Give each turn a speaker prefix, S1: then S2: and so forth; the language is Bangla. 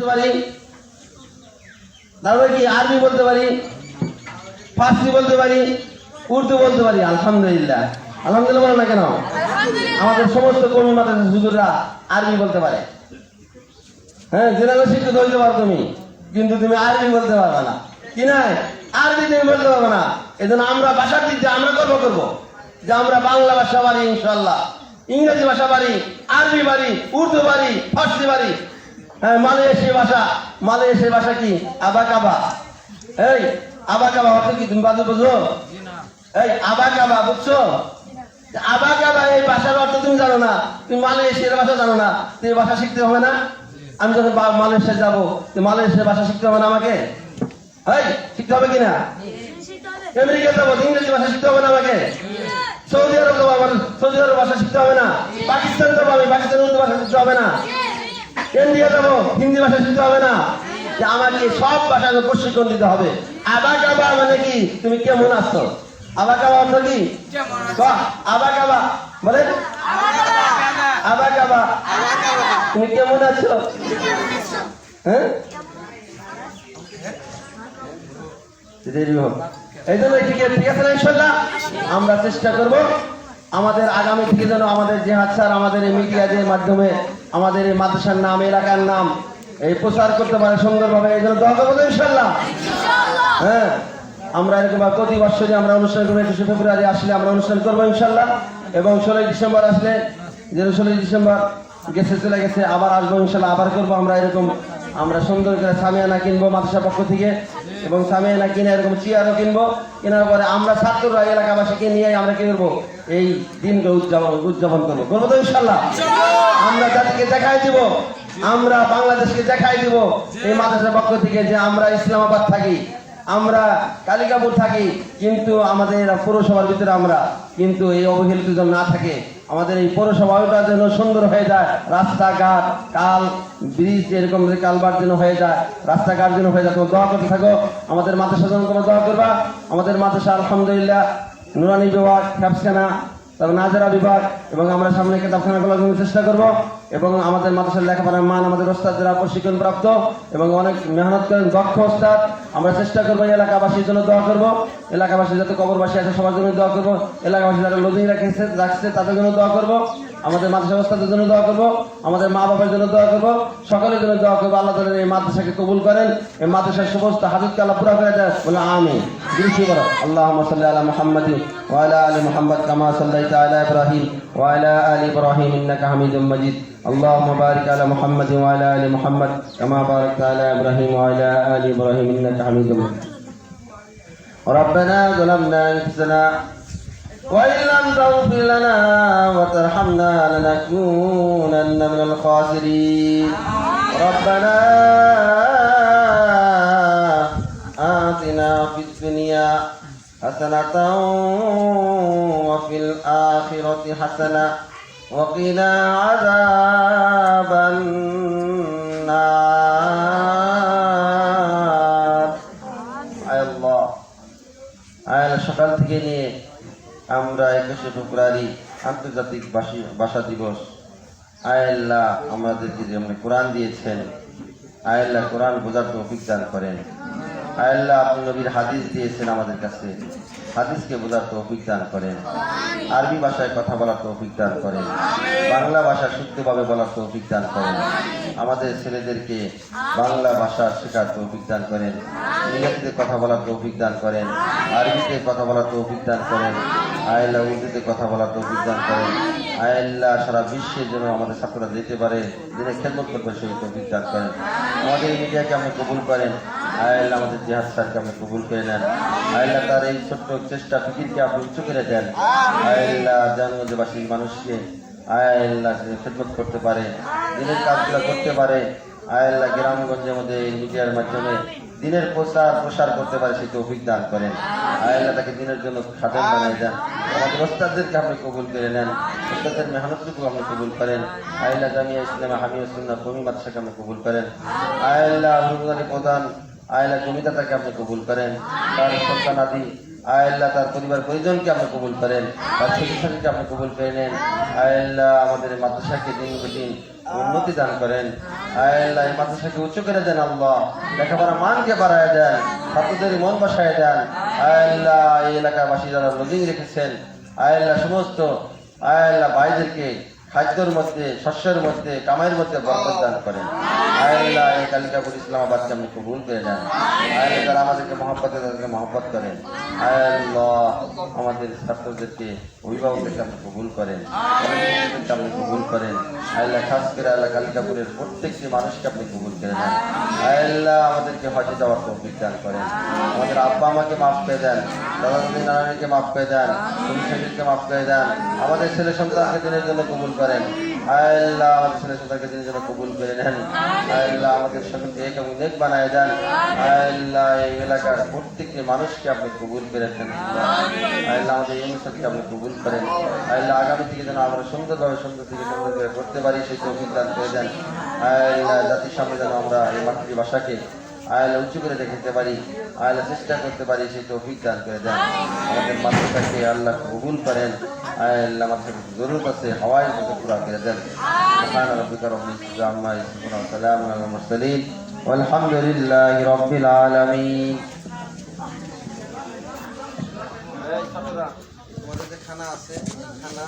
S1: বলতে পারি তারপরে কি আরবি বলতে পারি ফার্সি বলতে পারি উর্দু বলতে পারি আলহামদুলিল্লাহ। আলহামদুলিল্লাহ বলো না কেন? আমাদের সমস্ত কর্মী মাতা হুজুররা আরবি বলতে পারে। হ্যাঁ জেনারেল শিক্ষিত হইতে পারো তুমি কিন্তু তুমি আরবি বলতে পারবে না। কি নাই? আরবি তুমি বলতে পারবে না। এই জন্য আমরা ভাষার দিক দিয়ে আমরা গর্ব করব যে আমরা বাংলা ভাষা পারি ইনশাল্লাহ ইংরেজি ভাষা পারি আরবি পারি উর্দু পারি ফার্সি পারি। হ্যাঁ মালয়েশিয়া ভাষা। মালয়েশিয়া ভাষা কি? আবাকাবা। এই, আবাকাবা অর্থ কি? তুমি বাজু বুঝো? এই, আবাকাবা, বুঝছ? আবাকাবা এই ভাষার অর্থ তুমি জানো না। তুমি মালয়েশিয়ার ভাষা জানো না। তুমি ভাষা শিখতে হবে না? আমি যখন মালয়েশিয়া যাব মালয়েশিয়ার ভাষা শিখতে হবে না আমাকে? এই, শিখতে হবে কিনা? আমেরিকা যাব ইংরেজি ভাষা শিখতে হবে না আমাকে? সৌদি আরব যাব সৌদি আরব ভাষা শিখতে হবে না। পাকিস্তান যাব, আমি পাকিস্তান উর্দু ভাষা শিখতে হবে না। যাব হিন্দি ভাষা শিখতে হবে না। যে আমাকে সব ভাষাকে প্রশিক্ষণ দিতে হবে। আবাকাবা মানে কি? তুমি কেমন আছো? আবাকাবা অর্থ কি? বাহ, আবাকাবা। বলেন। আবাকাবা। তুমি কেমন আছো? হ্যাঁ? এই জন্য আছে ঠিক আছে না ইনশাল্লাহ আমরা চেষ্টা করব। আমাদের আগামী থেকে যেন আমাদের জেহাদ স্যার আমাদের এই মিডিয়াদের মাধ্যমে আমাদের এই মাদ্রাসার নাম এলাকার নাম এই প্রচার করতে পারে সুন্দরভাবে এই জন্য দোয়া করব ইনশাল্লাহ হ্যাঁ আমরা এরকম প্রতি বছরই আমরা অনুষ্ঠান করব একুশে ফেব্রুয়ারি আসলে আমরা অনুষ্ঠান করব ইনশাল্লাহ এবং ষোলোই ডিসেম্বর আসলে যে ষোলোই ডিসেম্বর গেছে চলে গেছে আবার আসব ইনশাল্লাহ আবার করব আমরা এরকম আমরা সুন্দর করে সামিয়ানা কিনবো মাদ্রাসা পক্ষ থেকে, এবং সামিয়ানা কিনে এরকম চেয়ারও কিনবো। কেনার পরে আমরা ছাত্ররা এলাকাবাসীকে নিয়ে আমরা কি করব? এই দিনকে উদযাপন উদযাপন করব। করব তো ইনশাল্লাহ। আমরা তাদেরকে দেখাই দিব। আমরা বাংলাদেশকে দেখাই দিব। এই মাদ্রাসার পক্ষ থেকে যে আমরা ইসলামাবাদ থাকি। আমরা কালিকাপুর থাকি, কিন্তু আমাদের পৌরসভার ভিতরে আমরা কিন্তু এই অবহেলিত যেন না থাকে, আমাদের এই পৌরসভাটা যেন সুন্দর হয়ে যায়, রাস্তাঘাট, কাল ব্রিজ এরকম কালবার যেন হয়ে যায়, রাস্তাঘাট যেন হয়ে যায়। তোমার দোয়া করতে থাকো, আমাদের মাদ্রাসা যেন তোমার দোয়া করবা। আমাদের মাদ্রাসা আলহামদুলিল্লাহ, নুরানি বিভাগ ক্যাপসানা তারপর নাজারা বিভাগ, এবং আমরা সামনে কেতাবখানা খোলার জন্য চেষ্টা করব। এবং আমাদের মাদ্রাসার লেখাপড়ার মান আমাদের ওস্তাদ দ্বারা প্রশিক্ষণ প্রাপ্ত এবং অনেক মেহনত করেন দক্ষ ওস্তাদ। আমরা চেষ্টা করব এলাকাবাসীর জন্য দোয়া করব। এলাকাবাসী যাতে কবরবাসী আছে, সবার জন্য দোয়া করব। এলাকাবাসী যারা লোদিনী রাখছে রাখছে, তাদের জন্য দোয়া করব। আমাদের মাদ্রাসা ওস্তাদের জন্য দোয়া করব। আমাদের মা বাবার জন্য দোয়া করব। সকলের জন্য দোয়া করব। আল্লাহ তাদের এই মাদ্রাসাকে কবুল করেন। এই মাদ্রাসার সমস্ত হাজতকে আল্লাহ পুরা করে দেয় বলে আমি দৃষ্টি করো আল্লাহ সাল্লাহ আলা মোহাম্মদ ওয়ালা আলী মোহাম্মদ কামা সাল্লাহ ইব্রাহিম ওয়ালা আলী ইব্রাহিম ইন্নাকা হামিদ মজিদ। اللهم بارك على محمد وعلى آل محمد كما باركت على إبراهيم وعلى آل إبراهيم إنك حميد مجيد. ربنا ظلمنا أنفسنا وإن لم تغفر لنا وترحمنا لنكونن من الخاسرين. ربنا آتنا في الدنيا حسنة وفي الآخرة حسنة وقنا عذاب النار আয় আল্লাহ আয় সকাল থেকে নিয়ে আমরা একুশে ফেব্রুয়ারি আন্তর্জাতিক বাসী ভাষা দিবস আয় আল্লাহ আমাদেরকে যে আপনি কোরআন দিয়েছেন আয় আল্লাহ কোরআন বোঝার তৌফিক দান করেন আয় আল্লাহ আপনি নবীর হাদিস দিয়েছেন আমাদের কাছে। হাদিসকে বোঝার তৌফিক দান করেন। আরবি ভাষায় কথা বলার তৌফিক দান করেন। বাংলা ভাষা শুদ্ধভাবে বলার তৌফিক দান করেন। আমাদের ছেলেদেরকে বাংলা ভাষা শেখার তৌফিক দান করেন। ইংরেজিতে কথা বলার তৌফিক দান করেন। আরবিতে কথা বলার তৌফিক দান করেন। আয়াল্লাহ উর্দুতে কথা বলার তৌফিক দান করেন। আয়াল্লাহ সারা বিশ্বের জন্য আমাদের ছাত্ররা যেতে পারে, যিনি খেদমত করবে সেই তৌফিক দান করেন। আমাদের এই মিডিয়াকে আপনি কবুল করেন। আয়াল্লাহ আমাদের জেহাদ স্যারকে আপনি কবুল করে নেন। আয়াল্লাহ তার এই ছোট্ট চেষ্টা ফিকিরকে আপনি উচ্চ করে দেন। আয়াল্লাহ জানগঞ্জবাসীর মানুষকে আয়াল্লাহ খেদমত করতে পারে, দিনের কাজগুলো করতে পারে। আয়াল্লাহ গ্রামগঞ্জের মধ্যে মিডিয়ার মাধ্যমে দিনের প্রচার প্রসার করতে পারে সেই তৌফিক দান করেন। আয়াল্লাহ তাকে দিনের জন্য খাদেম বানিয়ে দেন। আমাদের ওস্তাদদেরকে আপনি কবুল করে নেন। ওস্তাদের মেহনতটুকু আপনি কবুল করেন। আয়াল্লাহ জামিয়া ইসলাম হামিয়া সুন্না কমি মাদ্রাসাকে আপনি কবুল করেন। আয়াল্লাহ প্রধান আয়াল্লাহ জমিদাতাকে আপনি কবুল করেন। তার সন্তানাদি আয় আল্লাহ তার পরিবার পরিজনকে আপনি কবুল করেন। তার ছোটকে আপনি কবুল করে নেন। আয় আল্লাহ আমাদের মাদ্রাসাকে দিন দিন উন্নতি দান করেন। আয় আল্লাহ এই মাদ্রাসাকে উঁচু করে দেন আল্লাহ। লেখাপড়া মানকে বাড়ায় দেন। ছাত্রদের মন বসায় দেন। আয় আল্লাহ এই এলাকাবাসী যারা লজিং রেখেছেন আয় আল্লাহ সমস্ত আয় আল্লাহ ভাইদেরকে খাদ্যের মধ্যে, শস্যের মধ্যে, কামাইয়ের মধ্যে বরকত দান করেন। আয় আল্লাহ এই কালিকাপুর ইসলামাবাদকে আপনি কবুল করে নেন। আয় আল্লাহ যারা আমাদেরকে মহব্বত, তাদেরকে মহব্বত করেন। আয় আল্লাহ আমাদের ছাত্রদেরকে, অভিভাবকদেরকে আপনি কবুল করেন। আপনি কবুল করেন। আয় আল্লাহ, খাস করে আল্লাহ কালিকাপুরের প্রত্যেকটি মানুষকে আপনি কবুল করে নেন। আয় আল্লাহ আমাদেরকে হজে যাওয়ার তৌফিক দান করেন। আমাদের আব্বা আমাকে মাফ করে দেন। দাদা দাদি নানানিকে মাফ করে দেন। তুমি মাফ করে দেন। আমাদের ছেলে সন্তানকে দিনের জন্য কবুল করেন। আল্লাহ ছেলে সন্তানকে দিনের জন্য কবুল করে নেন। আল্লাহ আমাদের সকলকে এক এবং এক বানায় দেন। আল্লাহ এই এলাকার প্রত্যেকটি মানুষকে আপনি কবুল করে আয় আল্লাহ আমাদের এই অনুষ্ঠানকে আপনি কবুল করেন। আল্লাহ আগামী থেকে যেন আমরা সুন্দরভাবে সুন্দর থেকে সুন্দর করে করতে পারি সেই তৌফিক দান করে দেন। আল্লাহ জাতির সামনে যেন আমরা এই মাতৃভাষাকে আয়ালা উঁচু করে দেখাতে পারি আয়ালা চেষ্টা করতে পারি সেই তৌফিক দান করে দেন আমাদের মাতৃকাকে আল্লাহ কবুল করেন আয়াল্লাহ আমাদের জরুরত আছে হাওয়াই মধ্যে পুরা করে দেন سبحان ربك رب العزة عما يصفون وسلام على المرسلين والحمد لله رب العالمين খানা আছে খানা